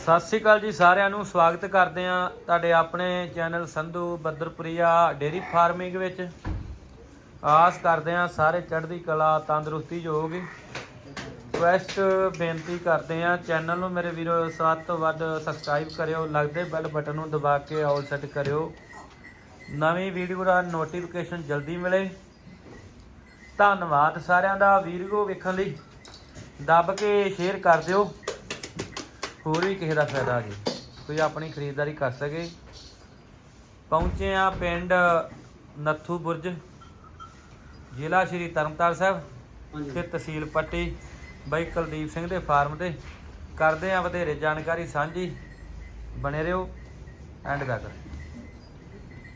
ਸਤਿ ਸ਼੍ਰੀ ਅਕਾਲ ਜੀ ਸਾਰਿਆਂ ਨੂੰ, ਸਵਾਗਤ ਕਰਦੇ ਆ ਤੁਹਾਡੇ ਆਪਣੇ channel Sandhu Badarpuria dairy farming ਵਿੱਚ। ਆਸ ਕਰਦੇ ਆ ਸਾਰੇ ਚੜ੍ਹਦੀ ਕਲਾ, ਤੰਦਰੁਸਤੀ ਜੋ ਰਿਕੁਐਸਟ ਬੇਨਤੀ ਕਰਦੇ ਆ ਚੈਨਲ ਨੂੰ ਮੇਰੇ ਵੀਰੋ ਸਭ ਤੋਂ ਵੱਧ ਸਬਸਕ੍ਰਾਈਬ ਕਰਿਓ, ਲੱਗਦੇ ਬੈਲ ਬਟਨ ਨੂੰ ਦਬਾ ਕੇ ਆਲ ਸੈੱਟ ਕਰਿਓ। ਨਵੀਂ ਵੀਡੀਓ ਦਾ ਨੋਟੀਫਿਕੇਸ਼ਨ ਜਲਦੀ ਮਿਲੇ। ਧੰਨਵਾਦ ਸਾਰਿਆਂ ਦਾ ਵੀਡੀਓ ਵੇਖਣ ਲਈ। ਦੱਬ ਕੇ ਸ਼ੇਅਰ ਕਰ ਦਿਓ। ਹੋਰ ਵੀ ਕਿਸੇ ਦਾ ਫਾਇਦਾ ਜੀ। ਕੋਈ ਆਪਣੀ ਖਰੀਦਦਾਰੀ ਕਰ ਸਕੇ। ਪਹੁੰਚੇ ਆ ਪਿੰਡ ਨੱਥੂ ਬੁਰਜ ਜ਼ਿਲ੍ਹਾ ਸ਼੍ਰੀ ਤਰਨਤਾਰਨ ਸਾਹਿਬ ਤੇ ਤਹਿਸੀਲ ਪੱਟੀ। ਬਾਈ ਕੁਲਦੀਪ ਸਿੰਘ ਦੇ ਫਾਰਮ ਤੇ ਕਰਦੇ ਆ ਵਧੇਰੇ ਜਾਣਕਾਰੀ ਸਾਂਝੀ। ਬਣੇ ਰਹੋ ਐਂਡ ਤੱਕ।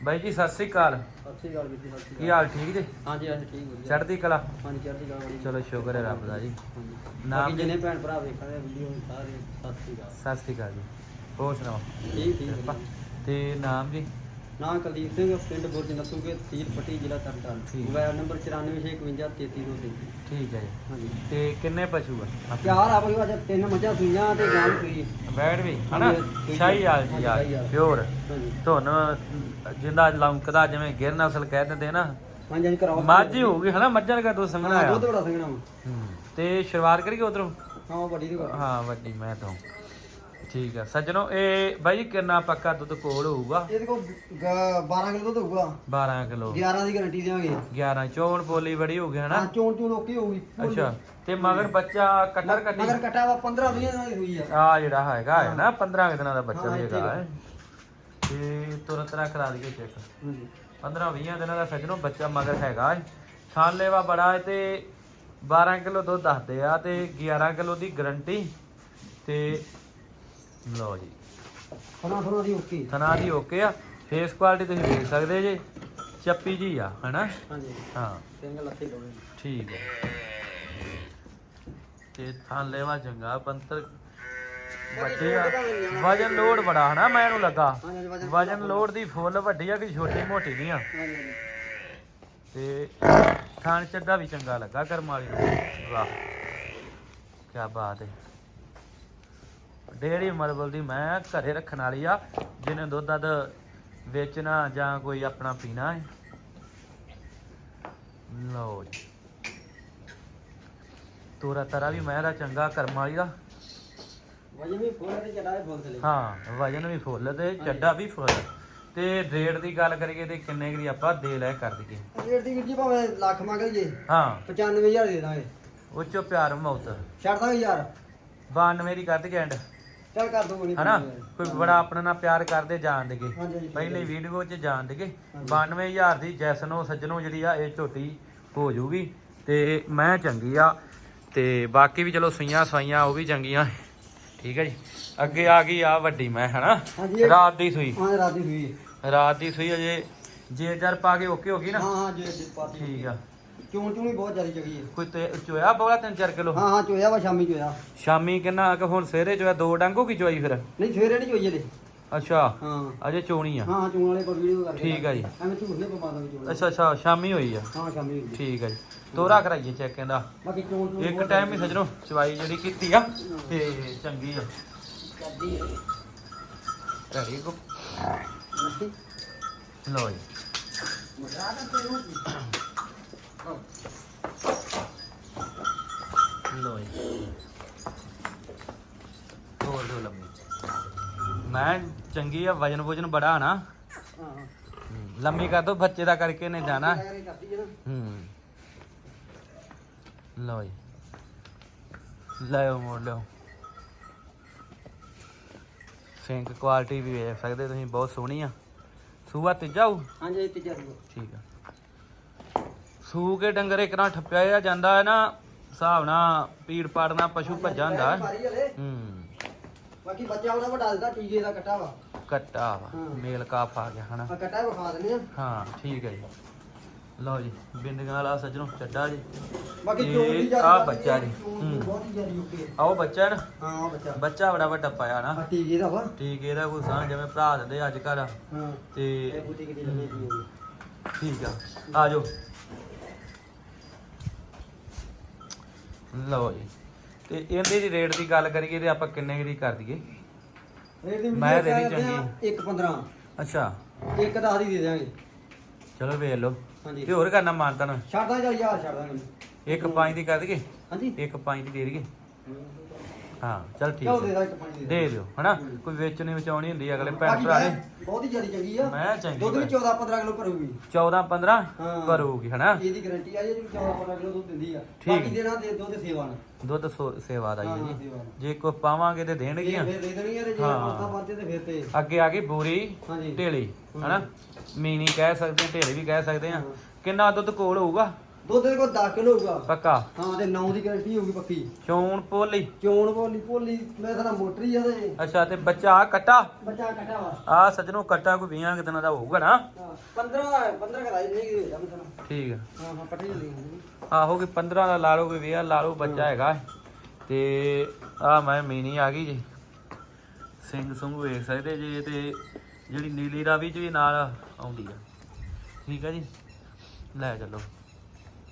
ਬਾਈ ਜੀ ਸਤਿ ਸ੍ਰੀ ਅਕਾਲ। ਸਤਿ ਸ਼੍ਰੀ ਅਕਾਲ ਵੀਰ ਜੀ ਸਤਿ ਸ਼੍ਰੀ ਕੀ ਹਾਲ ਠੀਕ ਜੀ? ਅਕਾਲ ਹਾਂਜੀ ਹਾਂਜੀ ਠੀਕ ਵਧੀਆ। ਚੜ੍ਹਦੀ ਕਲਾ? ਹਾਂਜੀ ਚੜ੍ਹਦੀ ਕਲਾ ਵਾਲੀ ਚਲੋ ਸ਼ੁਕਰ ਹੈ ਰੱਬ ਦਾ ਜੀ। ਹਾਂਜੀ। ਨਾਮ ਬਾਕੀ ਜਿੰਨੇ ਭੈਣ ਭਰਾ ਵੇਖਣਗੇ ਵੀਡੀਓ ਸਾਰੇ ਸਤਿ ਸ਼੍ਰੀ ਅਕਾਲ। ਸਤਿ ਸ੍ਰੀ ਅਕਾਲ ਜੀ। ਹੋਰ ਸੁਣਾਓ? ਠੀਕ ਠੀਕ ਵਧੀਆ। ਤੇ ਨਾਮ ਜੀ? ਨਾਮ ਕੁਲਦੀਪ ਸਿੰਘ ਪਿੰਡ ਬੁਰਜ ਨਸੂਕੇ ਤਹਿਸੀਲ ਪੱਟੀ ਜ਼ਿਲ੍ਹਾ ਤਰਨਤਾਰਨ। ਠੀਕ। ਮੋਬਾਈਲ ਨੰਬਰ 9465533233 ਠੀਕ ਹੈ ਜੀ। ਹਾਂਜੀ। ਤੇ ਕਿੰਨੇ ਪਸ਼ੂ ਆ? ਪਿਆਰ ਆ ਬਈ ਅੱਜ ਤਿੰਨ ਮੱਝਾਂ ਸੂਈਆਂ ਤੇ ਗਾਂ ਵੀ ਸੂਈ ਬੈੜ ਵੀ ਹਨਾ? ਹਾਂਜੀ, ਸ਼ਾਹੀ ਯਾਰ ਸ਼ਾਹੀ ਹਾਲ। ਪਿਓਰ। ਹਾਂਜੀ। ਧੁਨ ਜਿੰਦਾ ਲੰਕਦਾ ਜਿਵੇਂ ਗਿਰ ਨਸਲ ਕਹਿ ਦਿੰਦੇ ਨਾ। ਹਾਂਜੀ ਹਾਂਜੀ ਕਰਾਓ। ਮੱਝ ਹੀ ਹੋਊਗੀ ਹਨਾ? ਮੱਝਾਂ ਦਾ ਦੁੱਧ ਸੰਘਣਾ ਹਾਂ ਆ ਦੁੱਧ ਬੜਾ ਸੰਗਣਾ ਵਾ। ਹੂੰ। ਤੇ ਸ਼ੁਰੂਆਤ ਕਰੀਏ ਉਧਰੋਂ? ਹਾਂ ਉਹ ਵੱਡੀ ਦੀ ਹਾਂ ਵੱਡੀ ਮੈਂ ਤੋਂ। ਠੀਕ ਆ। ਸੱਜਣੋ ਇਹ ਬਾਈ ਕਿੰਨਾ ਪੱਕਾ ਦੁੱਧ ਕੋਲ ਹੋਊਗਾ? ਇਹਦੇ ਕੋਲ 12 ਕਿਲੋ ਦੁੱਧ ਹੋਊਗਾ। 12 ਕਿਲੋ। 11 ਦੀ ਗਾਰੰਟੀ ਦੇਵਾਂਗੇ 11 ਚੌਣ ਪੋਲੀ ਬੜੀ ਹੋ ਗਈ ਹਾਂ ਹਨਾ ਚੋਣ ਚੋਣ ਓਕੇ ਹੋਊਗੀ ਅੱਛਾ। ਤੇ ਮਗਰ ਬੱਚਾ ਕਟਰ ਕੱਟੀ ਮਗਰ ਕਟਾ? ਵਾ 15 20 ਦਿਨਾਂ ਦੀ ਹੋਈ ਆ। ਆ ਜਿਹੜਾ ਹੈਗਾ ਹੈ ਨਾ 15 ਕੁ ਦਿਨਾਂ ਦਾ ਬੱਚਾ ਹਾਂ, ਵੀ ਹੈਗਾ ਹੈ। ਤੇ ਤੁਰੰਤ ਨਾ ਕਰਾ ਦਈਏ ਚੈੱਕ ਹਾਂਜੀ। 15 20 ਦਿਨਾਂ ਦਾ ਸੱਜਣੋ ਬੱਚਾ ਮਗਰ ਹੈਗਾ ਹੈ। ਥਾਨ ਲੈਵਾ ਬੜਾ ਹੈ ਤੇ 12 ਕਿਲੋ ਦੁੱਧ ਦੱਸਦੇ ਆ ਤੇ 11 ਕਿਲੋ ਦੀ ਗਰੰਟੀ ਤੇ ਲਓ ਜੀ। ਫਨਾ ਫਨਾ ਦੀ ਓਕੇ। ਥਣਾ ਦੀ ਓਕੇ ਆ। ਫੇਸ ਕੁਆਲਿਟੀ ਤੁਸੀਂ ਦੇਖ ਸਕਦੇ ਜੇ। ਚੱਪੀ ਜੀ ਆ ਹਨਾ? ਹਾਂਜੀ। ਹਾਂ। ਸਿੰਘ ਲੱਥੇ ਦੋਵੇਂ ਠੀਕ ਹੈ ਤੇ ਥਾਨ ਲੈਵਾ ਚੰਗਾ ਪੰਤਰ ਵੱਡੇ ਆ। ਵਜਨ ਲੋਡ ਬੜਾ ਹਨਾ? ਮੈਂ ਇਹਨੂੰ ਲੱਗਾ। ਵਜਨ ਲੋਡ ਦੀ ਫੁੱਲ ਵੱਡੀ ਆ ਕਿ ਛੋਟੀ ਮੋਟੀ ਨਹੀਂ ਆ? ਤੇ ਖਾਣ ਚੱਡਾ ਵੀ ਚੰਗਾ ਲੱਗਾ ਕਰਮ ਵਾਲੀ ਨੂੰ। ਵਾਹ ਕੀ ਬਾਤ ਹੈ। ਡੇਰੀ ਮਰਬਲ ਦੀ ਮੈਂ ਘਰੇ ਰੱਖਣ ਵਾਲੀ ਆ ਜਿਹਨੇ ਦੁੱਧ ਦੱਧ ਵੇਚਣਾ ਜਾਂ ਕੋਈ ਆਪਣਾ ਪੀਣਾ ਹੈ। ਲਓ ਜੀ। ਤੋਰਾ ਤਰਾ ਵੀ ਮੈਂ ਦਾ ਚੰਗਾ ਕਰਮ ਵਾਲੀ ਦਾ ਵਜਨ ਵੀ ਫੁੱਲ ਤੇ ਚੜਾ ਫੁੱਲ ਥਲੇ ਹਾਂ ਵਜਨ ਵੀ ਫੁੱਲ ਤੇ ਚੱਡਾ ਵੀ ਫੁੱਲ। ਤੇ ਰੇਟ ਦੀ ਗੱਲ ਕਰੀਏ ਤੇ ਕਿੰਨੇ ਕੁ ਦੀ ਆਪਾਂ ਦੇ ਲੈ ਕਰ ਦਈਏ। ਰੇਟ ਦੀ ਵੀਰ ਜੀ ਭਾਵੇਂ ਲੱਖ ਮੰਗ ਲਈਏ ਹਾਂ। 95000 ਦੇ ਦਾਂਗੇ। ਉਹ ਚੋਂ ਪਿਆਰ ਮੌਤ ਛੱਡ ਦਾਂਗੇ ਯਾਰ। 92 ਦੀ ਕਰ ਦਈਏ ਐਂਡ। ਚੱਲ ਕਰ ਦੋ ਨਹੀਂ ਹਨਾ? ਕੋਈ ਬੜਾ ਆਪਣੇ ਨਾਲ ਪਿਆਰ ਕਰਦੇ ਜਾਣ ਦੇਗੇ। ਹਾਂਜੀ ਪਹਿਲੇ ਵੀਡੀਓ 'ਚ ਜਾਣ ਦੇਗੇ। ਹਾਂਜੀ। 92000 ਦੀ ਜੈਸਨੋ ਸੱਜਣੋ ਜਿਹੜੀ ਆ ਇਹ ਝੋਟੀ ਹੋ ਜੂਗੀ। ਤੇ ਮੈਂ ਚੰਗੀ ਆ। ਤੇ ਬਾਕੀ ਵੀ ਚਲੋ ਸੂਈਆਂ ਸਵਾਈਆਂ ਉਹ ਵੀ ਚੰਗੀਆਂ। ਠੀਕ ਹੈ ਜੀ। ਅੱਗੇ ਆ ਗਈ ਆ ਵੱਡੀ ਮੈਂ ਹਨਾ? ਹਾਂਜੀ। ਇਹ- ਰਾਤ ਦੀ ਸੂਈ। ਹਾਂ ਰਾਤੀ ਹੋਈ ਰਾਤ ਦੀ ਸੂਈ ਅਜੇ ਜੇ ਜਰ ਪਾ ਕੇ ਓਕੇ ਹੋ ਗਈ ਨਾ? ਹਾਂ ਹਾਂ ਜੇ ਜੇ ਪਾਤੀ ਠੀਕ ਆ। ਚੋਣ ਚੋਣ ਬਹੁਤ ਜ਼ਿਆਦਾ ਚਗੀ ਹੈ। ਕੋਈ ਤੇ ਚੋਇਆ ਬੋਲਾ 3-4 ਕਿਲੋ? ਹਾਂ ਹਾਂ ਚੋਇਆ ਵਾ ਸ਼ਾਮੀ ਚੋਇਆ। ਸ਼ਾਮੀ ਕਿੰਨਾ ਕਿ ਹੁਣ ਸਵੇਰੇ ਚੋਇਆ ਦੋ ਡੰਗੋ ਕੀ ਚੋਈ ਫਿਰ? ਨਹੀਂ ਸਵੇਰੇ ਨਹੀਂ ਚੋਈ ਇਹਦੇ ਅੱਛਾ ਹਾਂ। ਅਜੇ ਚੋਣੀ ਆ। ਹਾਂ ਹਾਂ ਚੋਣ ਵਾਲੇ ਕੋਲ ਵੀਡੀਓ ਕਰਕੇ ਠੀਕ ਆ ਜੀ। ਐਵੇਂ ਝੂਠ ਨਹੀਂ ਪਵਾ ਦਾਂਗੇ ਚੋਣ ਅੱਛਾ ਅੱਛਾ ਸ਼ਾਮੀ ਹੋਈ ਆ। ਹਾਂ ਸ਼ਾਮੀ ਹੋਈ ਠੀਕ ਆ ਜੀ। ਤੋਰਾ ਕਰਾਈਏ ਚੈੱਕ ਇਹਦਾ। ਬਾਕੀ ਚੋਣ ਚੋਣ ਇੱਕ ਟਾਈਮ ਹੀ ਸਜਣੋ ਚਵਾਈ ਜਿਹੜੀ ਕੀਤੀ ਆ ਤੇ ਚੰਗੀ ਆ। ਕਰਦੀ ਹੈ ਰੈਡੀ ਕੋ ਮੱਛੀ ਲੋ ਜੀ। ਮਗਰਾ ਤਾਂ ਤੇ ਹੋ ਲੋ ਜੀ। ਹੋਰ ਦੋ ਲੰਮੀ ਮੈਂ ਚੰਗੀ ਆ ਵਜਨ ਵਜਨ ਬੜਾ ਨਾ। ਹਾਂ ਲੰਮੀ ਕਰ ਦੋ ਬੱਚੇ ਦਾ ਕਰਕੇ ਨੇ ਜਾਣਾ। ਹੈ। ਲਓ ਜੀ। ਲਿਓ ਮੋੜ ਲਿਓ। ਸਿੰਕ ਕੁਆਲਿਟੀ ਵੀ ਵੇਖ ਸਕਦੇ ਤੁਸੀਂ ਬਹੁਤ ਸੋਹਣੀ ਆ। ਸੂਆ ਤੀਜਾ ਹੋਊ ਹਾਂਜੀ ਤੀਜਾ ਸੂਆ। ਠੀਕ ਆ। ਸੂ ਕੇ ਡੰਗਰ ਇੱਕ ਨਾਲ ਠੱਪਿਆ ਜਾਂਦਾ ਹੈ ਨਾ ਹਿਸਾਬ ਨਾਲ ਪੀੜ ਪਾੜਨਾ ਪਸ਼ੂ ਭੱਜਾ ਹੁੰਦਾ ਹੈ। ਬਾਕੀ ਬੱਚਾ ਉਹਦਾ ਵੱਡਾ ਦਿੱਤਾ ਟੀਕੇ ਦਾ ਕੱਟਾ ਵਾ। ਕੱਟਾ ਵਾ। ਮੇਲ ਕਾਫ ਆ ਗਿਆ ਹਨਾ। ਆ ਕੱਟਾ ਵਿਖਾ ਦਿੰਦੇ ਆ। ਹਾਂ ਠੀਕ ਹੈ ਜੀ। ਲਓ ਜੀ ਬਿੰਦੀਆਂ ਵਾਲਾ ਸੱਜਣੋ ਚੱਡਾ ਜੀ। ਬਾਕੀ ਚੋਣ ਦੀ ਬੱਚਾ ਜੀ। ਬਹੁਤ ਹੀ। ਜ਼ਿਆਦਾ ਓਕੇ ਆਓ ਬੱਚਾ ਨਾ? ਹਾਂ ਬੱਚਾ। ਬੱਚਾ ਬੜਾ ਵੱਡਾ ਪਾਇਆ ਆ ਨਾ ਟੀਕੇ ਦਾ ਵਾ। ਠੀਕ ਇਹਦਾ ਕੋਈ ਸਾਂ ਜਿਵੇਂ ਭਰਾ ਦਿੰਦੇ ਅੱਜ ਕੱਲ ਹਾਂ। ਤੇ ਠੀਕ ਆ ਆ ਲਓ ਜੀ। ਤੇ ਇਹਦੇ ਦੀ ਰੇਟ ਦੀ ਗੱਲ ਕਰੀਏ ਤੇ ਆਪਾਂ ਕਿੰਨੇ ਦੀ ਕਰ ਦਈਏ? ਰੇਟ ਦੀ ਮੈਂ ਦੇ ਦੀ ਆ 1.15 ਅੱਛਾ। ਇੱਕ 10 ਦੀ ਦੇ ਦਿਆਂਗੇ। ਚਲੋ ਵੇਖ ਲਓ। ਹਾਂਜੀ। ਤੇ ਹੋਰ ਕਰਨਾ ਮਾਨਤਾ ਨਾ ਛੱਡਦਾ ਚੱਲ ਯਾਰ ਛੱਡ ਦਾਂਗੇ। ਇੱਕ ਪੰਜ ਦੀ ਕਰ ਦਈਏ? ਹਾਂਜੀ। ਇੱਕ ਪੰਜ ਦੀ ਦੇ ਦਈਏ? ਹਾਂ ਚਲ ਠੀਕ ਦੇ ਹੈ। ਦਾ ਇੱਕ ਪਾਣੀ ਦੇ ਦੇ ਦਿਓ ਹਨਾ। ਕੋਈ ਵੇਚਣੀ ਵਿਚਾਉਣੀ ਹੁੰਦੀ ਹੈ ਅਗਲੇ ਭੈਣ ਭਰਾ ਨੇ ਬਹੁਤ ਹੀ ਜ਼ਿਆਦਾ ਚੰਗੀ ਆ ਮੈਂ ਚੰਗੀ ਦੁੱਧ ਵੀ ਮੈਂ। 14 15 ਕਿਲੋ ਭਰੂਗੀ 14 15 ਹਾਂ। ਭਰੂਗੀ ਹਨਾ ਇਹਦੀ ਗਾਰੰਟੀ ਆ ਜੀ 14 15 ਕਿਲੋ ਦੁੱਧ ਦਿੰਦੀ ਆ ਠੀਕ। ਬਾਕੀ ਦੇਣਾ ਦੇ ਦੁੱਧ ਸੇਵਾ ਨਾਲ ਦੁੱਧ ਸੋ- ਸੇਵਾ ਦਾ ਹੀ ਹਾਂ, ਹੈ ਹਾਂ, ਜੀ ਸੇਵਾ। ਜੇ ਕੋਈ ਪਾਵਾਂਗੇ ਤੇ ਦੇਣਗੀਆਂ ਫਿਰ ਦੇ ਦੇਣੀ ਆ ਤੇ ਜੇ ਹਾਂ। ਪਰਤਾ ਪਾਤੇ ਤੇ ਫਿਰ ਤੇ ਅੱਗੇ ਆ ਗਈ ਬੂਰੀ ਹਾਂਜੀ ਢੇਲੀ। ਹਨਾ ਮੀਨੀ ਕਹਿ ਸਕਦੇ ਹਾਂ ਢੇਲੀ ਵੀ ਕਹਿ ਸਕਦੇ ਹਾਂ ਹਾਂ। ਕਿੰਨਾ ਦੁੱਧ ਕੋਲ ਹੋਊਗਾ ਦੁੱਧ ਦੇ ਕੋਲ 10 ਕਿਲੋ ਹੋਊਗਾ। ਪੱਕਾ? ਹਾਂ ਤੇ 9 ਦੀ ਗਾਰੰਟੀ ਹੋਊਗੀ ਪੱਕੀ। ਚੌਣ ਪੋਲੀ? ਚੋਣ ਭੋਲੀ ਭੋਲੀ ਮੈਂ ਸਾਡਾ ਮੋਟਰੀ ਆ ਤੇ। ਅੱਛਾ ਤੇ ਬੱਚਾ ਆਹ ਕੱਟਾ? ਬੱਚਾ ਕੱਟਾ ਵਾ। ਆ ਸੱਜਣੋ ਕੱਟਾ ਕੋਈ 20 ਕੁ ਦਿਨਾਂ ਦਾ ਹੋਊਗਾ ਨਾ? ਹਾਂ, 15 15 ਕਰਾਈ ਨਹੀਂ ਦੇ ਦਾ ਮੈਂ ਠੀਕ ਆ। ਹਾਂ ਹਾਂ ਪੱਟੀ ਲਈ ਆਹੋ ਕਿ 15 ਦਾ ਲਾ ਲਓ ਕੋਈ 20 ਲਾ ਲਓ ਬੱਚਾ ਹੈਗਾ। ਤੇ ਆ ਮੈਂ ਮੀਨੀ ਆ ਗਈ ਜੀ। ਸਿੰਘ ਸੁੰਘ ਵੇਖ ਸਕਦੇ ਜੇ ਤੇ ਜਿਹੜੀ ਨੀਲੀ ਰਾਵੀ ਚ ਵੀ ਨਾਲ ਆਉਂਦੀ ਆ। ਠੀਕ ਆ ਜੀ? ਲੈ ਚੱਲੋ।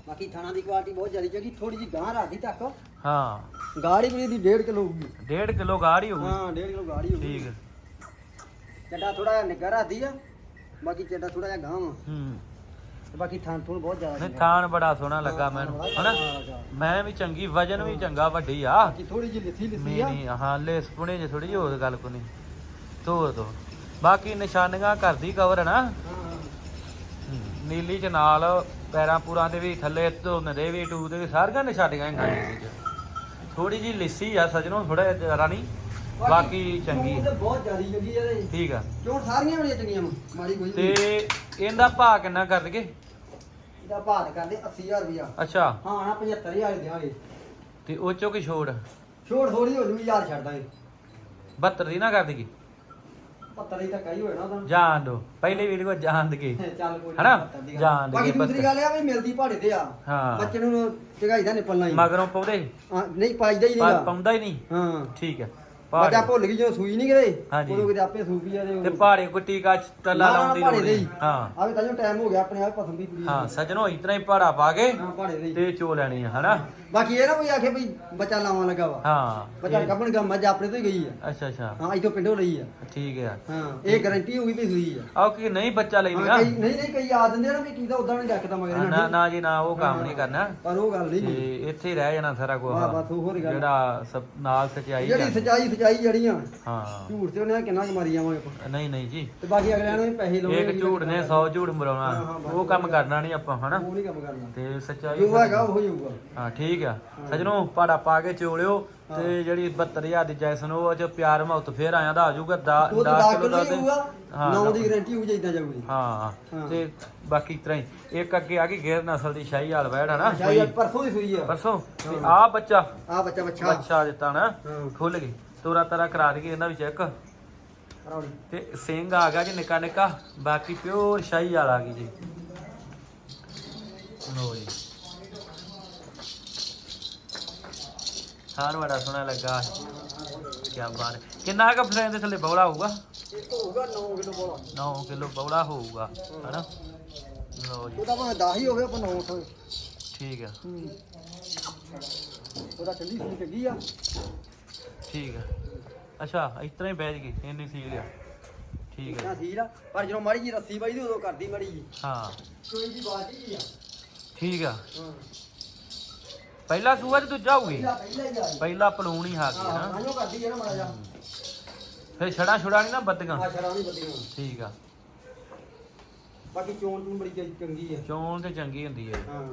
ਬਾਕੀ ਥਾਣਾ ਦੀ ਕੁਆਲਿਟੀ ਬਹੁਤ ਜ਼ਿਆਦਾ ਚੰਗੀ ਥੋੜੀ ਜੀ ਗਾਂ ਰਾਦੀ ਤੱਕ। ਹਾਂ। ਗਾੜੀ ਵੀ ਦੀ 1.5 ਕਿਲੋ ਹੋਊਗੀ। 1.5 ਕਿਲੋ ਗਾੜੀ ਹੋਊ ਹਾਂ 1.5 ਕਿਲੋ ਗਾੜੀ ਹੋਊਗੀ। ਠੀਕ। ਚੱਡਾ ਥੋੜਾ ਜਿਹਾ ਨਿੱਘਾ ਰਾਦੀ ਆ ਬਾਕੀ ਚੱਡਾ ਥੋੜਾ ਜਿਹਾ ਗਾਂ ਵਾ। ਹੂੰ। ਤੇ ਬਾਕੀ ਥਾਂ ਥੂਣ ਬਹੁਤ ਜ਼ਿਆਦਾ ਨਹੀਂ ਚੰਗਾ। ਥਾਣ ਬੜਾ ਸੋਹਣਾ ਲੱਗਾ ਮੈਨੂੰ। ਹਨਾ। ਮੈਂ ਵੀ ਚੰਗੀ ਵਜਨ ਵੀ ਚੰਗਾ ਵੱਡੀ ਆ। ਬਾਕੀ ਥੋੜੀ ਜਿਹੀ ਲਿੱਥੀ ਲਿੱਥੀ ਆ। ਮੀਨੀ ਹਾਂ ਲੈ ਸਪੁਣੇ ਜੇ ਥੋੜੀ ਜਿਹੀ ਹੋਰ ਗੱਲ ਕੋ ਨਹੀਂ। ਤੋਰ ਦੋ ਬਾਕੀ ਨਿਸ਼ਾਨੀਆਂ ਕਰਦੀ ਕਵਰ ਨਾ। ਹਾਂ ਨੀਲੀ ਚ ਨਾਲ ਪੈਰਾਂ ਪੂਰਾਂ ਦੇ ਵੀ ਥੱਲੇ ਧੁੰਨ ਦੇ ਵੀ ਟੂ ਦੇ ਵੀ ਸਾਰੀਆਂ ਨਿਸ਼ਾਨੀਆਂ ਹੈਗੀਆਂ ਨੀਲੀ ਚ ਥੋੜੀ ਜੀ ਲਿੱਸੀ ਆ ਸਜਣੋ ਥੋੜਾ ਜਿਹਾ ਜ਼ਿਆਦਾ ਨਹੀਂ ਬਾਕੀ ਚੰਗੀ ਬਹੁਤ ਜ਼ਿਆਦਾ ਚੰਗੀ ਆ ਤੇ ਠੀਕ ਆ। ਚੋਣ ਸਾਰੀਆਂ ਬੜੀਆਂ ਚੰਗੀਆਂ ਵਾ ਮਾੜੀ ਕੋਈ ਤੇ ਨਹੀਂ। ਇਹਦਾ ਭਾਅ ਕਿੰਨਾ ਕਰ ਦਈਏ ਇਹਦਾ ਭਾਅ ਤਾਂ ਕਰਦੇ 80000 ਰੁਪਇਆ। ਅੱਛਾ। ਹਾਂ ਨਾ 75000 ਦੇਵਾਂਗੇ ਤੇ ਉਹ ਚੋਂ ਕੀ ਛੋੜ ਛੋੜ ਥੋੜੀ ਹੋ ਜੂਗੀ ਯਾਰ ਛੱਡ ਦਾਂਗੇ। 72 ਦੀ ਨਾ ਕਰ ਦਈਏ ਪੱਤਰ ਹੀ ਧੱਕਾ ਹੀ ਹੋਇਆ ਨਾ ਉਹਦਾ। ਜਾਣ ਦੋ। ਪਹਿਲੀ ਵੀਡੀਓ ਜਾਣ ਦਈਏ ਚੱਲ ਕੋਈ ਹਨਾ? ਪੱਤਰ ਦੀ ਗੱਲ। ਜਾਣ ਦੇ ਬਾਕੀ ਪੱਤਰ। ਦੂਸਰੀ ਗੱਲ ਇਹ ਆ ਵੀ ਮਿਲਦੀ ਭਾੜੇ ਤੇ ਆ। ਹਾਂ। ਬੱਚੇ ਨੂੰ ਚਗਾਈ ਦਾ ਨਿਪਲਣਾ ਹੀ। ਮਗਰੋਂ ਪਾਉਂਦੇ। ਹਾਂ, ਨਹੀਂ ਪਾਈਦਾ ਹੀ ਪਾ- ਨਹੀਂਗਾ ਪਾਉਂਦਾ ਹੀ ਨਹੀਂ। ਹਾਂ। ਠੀਕ ਹੈ ਬੱਚਾ ਪਹਾੜੇ। ਭੁੱਲ ਗਈ ਜਦੋਂ ਸੂਈ ਨਹੀਂ ਗਏ ਹਾਂਜੀ। ਉਦੋਂ ਕਿਤੇ ਆਪੇ ਸੂਪੀ ਆ ਤੇ ਤੇ ਪਹਾੜੇ ਕੋ ਟੀਕਾ ਟੱਲਾ ਲਾਉਣ ਦੀ ਲੋੜ ਦੇ ਨਹੀਂ ਹੀ। ਹਾਂ। ਆਵੇ ਤਾਂ ਜੋ ਟਾਈਮ ਹੋ ਗਿਆ ਆਪਣੇ ਆਪ ਪਸੰਦ ਦੀ ਪੂਰੀ ਹਾਂ ਸਜਣੋ ਇਤਨਾ ਹੀ ਪਹਾੜਾ ਪਾ ਕੇ ਹਾਂ ਭਾੜੇ ਦੇ ਹੀ। ਤੇ ਚੋ ਲੈਣੀ ਆ ਹਨਾ? ਬਾਕੀ ਇਹ ਨਾ ਕੋਈ ਆਖੇ ਵੀ ਬੱਚਾ ਲਾਵਾਂ ਲੱਗਾ ਵਾ। ਹਾਂ ਬੱਚਾ ਗੱਬਣ ਗਾ ਮੱਝ ਆਪਣੇ ਤੋਂ ਹੀ ਗਈ ਆ। ਅੱਛਾ ਅੱਛਾ। ਹਾਂ ਇਥੋਂ ਪਿੰਡੋਂ ਲਈ ਆ। ਠੀਕ ਹੈ ਹਾਂ ਇਹ ਗਾਰੰਟੀ ਹੋਊਗੀ ਵੀ ਸੂਈ ਆ। ਆਓ ਕਿ ਨਹੀਂ ਬੱਚਾ ਹਾਂ, ਲੈਂਦਾ ਕਈ ਨਹੀਂ ਨਹੀਂ ਕਈ ਆ ਦਿੰਦੇ ਆ ਨਾ ਵੀ ਕੀ ਤਾਂ ਉਦਾਂ ਨਹੀਂ ਰੱਖਦਾ ਮਗਰ ਨਾ। ਨੇ। ਨਾ ਜੀ ਨਾ ਉਹ ਕੰਮ ਹਾਂ। ਨਹੀਂ ਕਰਨਾ। ਪਰ ਉਹ ਗੱਲ ਤੇ ਨਹੀਂ ਇੱਥੇ ਹੀ ਰਹਿ ਜਾਣਾ ਸਾਰਾ ਕੁਝ ਵਾਹ, ਬਸ ਉਹੋ ਹੀ ਗੱਲ। ਜਿਹੜਾ ਨਾਲ ਸਚਾਈ ਜਿਹੜੀ। ਸਚਾਈ ਸਚਾਈ ਜੜੀਆਂ ਹਾਂ। ਝੂਠ ਤੇ ਉਹਨੇ ਕਿੰਨਾ ਕੁ ਮਾਰੀ ਜਾਵਾਂਗੇ ਆਪਾਂ। ਨਹੀਂ ਨਹੀਂ ਜੀ। ਤੇ ਬਾਕੀ ਅਗਲਿਆਂ ਨੂੰ ਪੈਸੇ ਲਾਉਣੇ ਇੱਕ ਝੂਠ ਨੇ 100 ਝੂਠ ਹਾਂ, ਹਾਂ, ਮਰਾਉਣਾ ਉਹ ਕੰਮ ਕਰਨਾ ਨਹੀਂ ਆਪਾਂ ਹਨਾ? ਉਹ ਨਹੀਂ ਕੰਮ ਕਰਨਾ। ਤੇ ਸਚਾਈ ਜੋ ਹੈਗਾ ਉਹ ਹੀ ਹੋਊਗਾ। ਹਾਂ ਠੀਕ ਆ? ਸਜਣੋ ਪਾੜਾ ਪਾ ਕੇ ਚੋਲਿਓ ਹਾਂ। ਤੇ ਜਿਹੜੀ 72000 ਦੀ ਜੈਸਨ ਉਹ ਚ ਪਿਆਰ ਮੁਹੱਤ ਫੇਰ ਆਇਆ ਦਾ ਆ ਜਾਊਗਾ 10 ਉਹ ਤਾਂ 10 ਕਿਲੋ ਦਾ। ਹੀ ਹੋਊਗਾ। ਹਾਂ, 9 ਦਸ- ਦੀ ਗਾਰੰਟੀ ਹੋਊ ਜਿੱਦਾਂ ਜਾਊਗੀ। ਹਾਂ ਹਾਂ। ਤੇ ਬਾਕੀ ਇਤਰਾ ਹੀ। ਇੱਕ ਅੱਗੇ ਆ ਗਈ ਗੇਰ ਨਸਲ ਦੀ ਸ਼ਾਹੀ ਹਾਲ ਵੈੜ ਹਨਾ? ਅੱਜ ਪਰਸੋਂ ਦੀ ਸੂਈ ਆ। ਪਰਸੋਂ? ਤੇ ਹਾਂ। ਆ ਬੱਚਾ। ਆ ਬੱਚਾ ਬੱਚਾ। ਬੱਚਾ ਦਿੱਤਾ ਨਾ ਹਾਂ। ਖੁੱਲ ਗਈ। ਤੋਰਾ ਤਰਾ ਕਰਾ ਦਈਏ ਇਹਨਾਂ ਵੀ ਚੈੱਕ ਤੇ ਸਿੰਘ ਆ ਗਿਆ ਜੀ ਨਿੱਕਾ ਨਿੱਕਾ ਬਾਕੀ ਪਿਓਰ ਸ਼ਾਹੀ ਵਾਲਾ ਆ ਗਈ ਜੀ। ਲੋ ਜੀ। ਸਾਰ ਬੜਾ ਸੋਹਣਾ ਲੱਗਾ। ਕੀ ਬਾਤ। ਕਿੰਨਾ ਹੈਗਾ ਫਰੇਮ ਦੇ ਥੱਲੇ ਬੌਲਾ ਹੋਊਗਾ? ਇਹ ਤੋਂ ਹੋਊਗਾ 9 ਕਿਲੋ ਬੋਲਾ 9 ਕਿਲੋ ਬੌਲਾ ਹੋਊਗਾ ਹਨਾ? ਲੋ ਜੀ। ਉਹਦਾ ਭਾਵੇਂ 10 ਹੀ ਹੋਵੇ ਆਪਾਂ 9 ਹੋਵੇ ਠੀਕ ਆ। ਉਹਦਾ ਠੰਡੀ ਸੂਈ ਚੰਗੀ ਆ। ਠੀਕ ਆ। ਅੱਛਾ ਇਸ ਤਰ੍ਹਾਂ ਹੀ ਬੈਠ ਗਈ ਇੰਨੀ ਸੀਲ ਆ। ਠੀਕ ਆ ਠੀਕ ਆ ਪਰ ਜਦੋਂ ਮਾੜੀ ਜੀ ਰੱਸੀ ਬਾਈ ਦੀ ਉਦੋਂ ਕਰਦੀ ਮਾੜੀ ਜੀ ਹਾਂ। ਕੋਈ ਦੀ ਬਾਤ ਹੀ ਆ। ਠੀਕ ਆ। ਹਾਂ। ਪਹਿਲਾ ਸੂਆ ਤੇ ਦੂਜਾ ਹੋਊਗੀ? ਪਹਿਲਾਂ ਪਹਿਲਾਂ ਹੀ ਆ ਪਹਿਲਾ ਪਲੂਣ ਹੀ ਹਾਕੀ ਹਾਂ ਨਾ। ਆਇਓ ਕਰਦੀ ਆ ਨਾ ਮਾੜਾ ਜਾ ਫਿਰ ਛੜਾ ਛੁੜਾ ਨਹੀਂ ਨਾ ਬੱਦੀਆਂ ਆ ਸ਼ਰਾਂ ਨਹੀਂ ਬੱਦੀਆਂ ਠੀਕ ਆ। ਬਾਕੀ ਚੋਣ ਚੂਣ ਬੜੀ ਚੰਗੀ- ਚੰਗੀ ਆ। ਚੋਣ ਤੇ ਚੰਗੀ ਹੁੰਦੀ ਹੈ ਹਾਂ।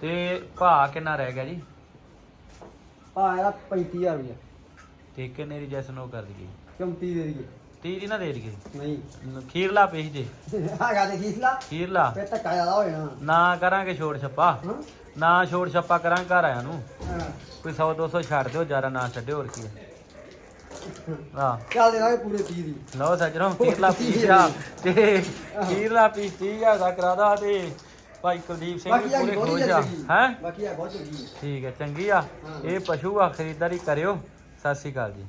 ਤੇ ਭਾਅ ਕਿੰਨਾ ਰਹਿ ਗਿਆ ਜੀ? ਆ ਇਹਦਾ 35000 ਰੁਪਇਆ ਤੇ ਕਿੰਨੇ ਦੀ ਜੈਸਨ ਕਰ ਦਈਏ? 34 ਦੇ ਦਈਏ। 30 ਦੀ ਨਾ ਦੇ ਦਈਏ ਨਹੀਂ। ਖੀਰਲਾ ਪੇਜ ਦੇ ਹੈਗਾ ਤੇ ਖੀਸਲਾ ਖੀਰਲਾ ਫੇ ਧੱਕਾ ਜ਼ਿਆਦਾ ਹੋ ਜਾਣਾ। ਨਾ ਕਰਾਂਗੇ ਛੋੜ ਛੱਪਾ। ਹਾਂ। ਨਾ ਛੋੜ ਛੱਪਾ ਕਰਾਂਗੇ ਘਰ ਆਇਆ ਨੂੰ। ਹਾਂ। ਕੋਈ 100 200 ਛੱਡ ਦਿਓ ਜ਼ਿਆਦਾ ਨਾ ਛੱਡਿਓ ਹੋਰ ਕੀ ਹੈ ਹਾਂ। ਚੱਲ ਦੇ ਦਾਂਗੇ ਪੂਰੇ 30 ਦੀ। ਲਓ ਸੱਜਣੋ ਖੀਰਲਾ ਪੀਸ ਆ। ਤੇ ਖੀਰਲਾ ਪੀਸ 30000 ਦਾ ਕਰਾਦਾ ਤੇ ਭਾਈ ਕੁਲਦੀਪ ਸਿੰਘ ਬਾਕੀ ਵੀ ਆ ਪੂਰੇ ਬਹੁਤ ਖੁਸ਼ ਆ। ਚੰਗੀ। ਹੈ? ਬਾਕੀ ਆ ਬਹੁਤ ਚੰਗੀ। ਹੈ ਠੀਕ ਹੈ ਚੰਗੀ ਆ। ਹਾਂ। ਇਹ ਪਸ਼ੂ ਆ ਖਰੀਦਦਾਰੀ ਕਰਿਓ। ਸਤਿ ਸ਼੍ਰੀ ਅਕਾਲ ਜੀ।